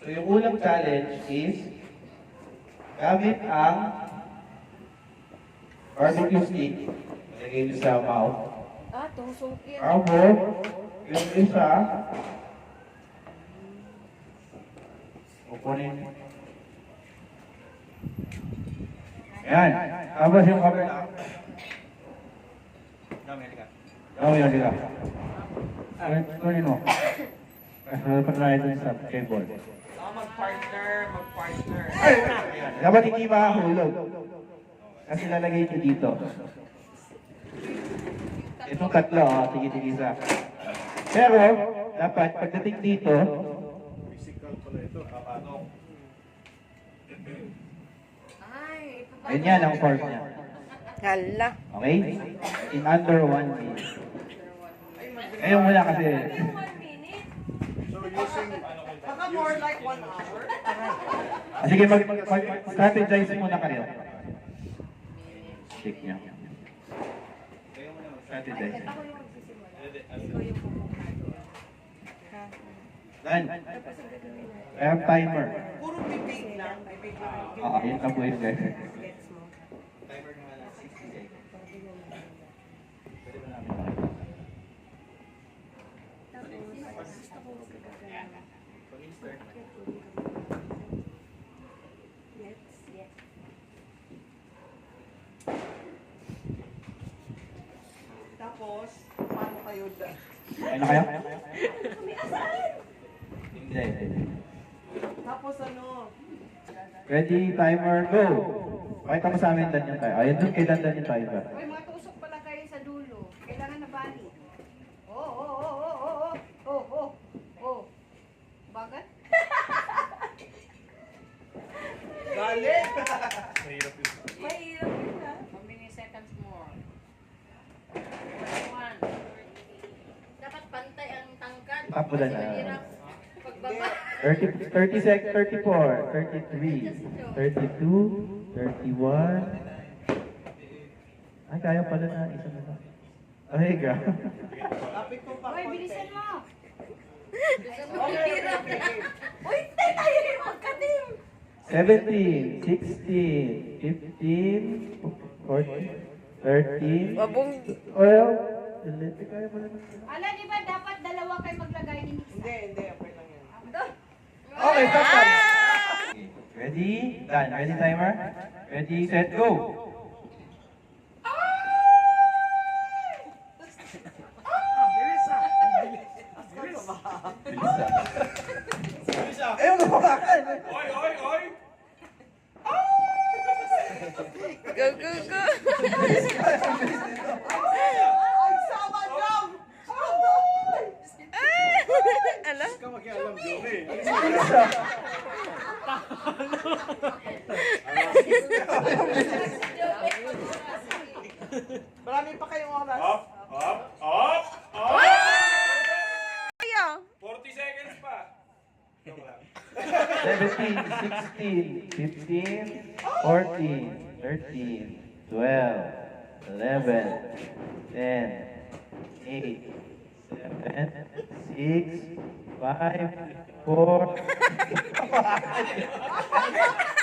So yung unang challenge is gamit ang barbecue stick. Ilagay nyo sa mouth. Ah, tusukin. Abo, yung isa, kukunin. Ayan, tapos yung kabila. Dami, halika. Dami, halika. Kunin- mo. Kasunod pa tayo sa table. Ayan, Dapat hindi makahulog. Kasi lalagay ito dito. Itong tatlo, oh, sige, sige, isa. Pero, dapat pagdating dito, Ay, ganyan ang form niya. Hala. Okay? In under one minute. Ngayon muna kasi, one minute. Baka more like one hour. Ah, sige, mag, mag, strategize muna kayo. Stick niya. Strategize. I have timer. Puro bibig lang. Oo, yun lang po yung guys. Tapos, paano kayo da? Na kayo? Hindi, hindi. Tapos ano? Ready, timer, go! Pakita mo sa amin dan yung timer. Ayun, doon kay Dan Dan yung timer. Uy, mga tusok pala kayo sa dulo. Kailangan na bali. Oo, oo, oo, oo, oo, oo, oo, oo. Bagat? Galit! Mahirap yun ah. How many seconds more? One. Dapat pantay ang tangkad. Tapo na Kasi na. mahirap pagbaba. 30, 30 sec, 34, 33, 32, 31. Ay, kaya pala na isa na lang. Ay, grabe. Lapit ko pa Uy, bilisan mo. Okay, okay, okay. Uy, tayo tayo yung magkatim. 17, 16, 15, 14, 13. Wabong Well, hindi kaya pala na. Ala, di ba dapat dalawa kayo maglagay ni Nisa? Hindi, hindi. Okay lang yan. Okay, stop time. Ready? Done. Ready, timer? Ready, set, go! Bilisa. Ayaw na makakan. Go, go, go. Ala. Marami pa kayong oras. Up, up, up, up! Kaya. 40 seconds pa. Joke lang. 17, 16, 15, 14, 13, 12, 11, 10, 8, 7, 6, five, four, five.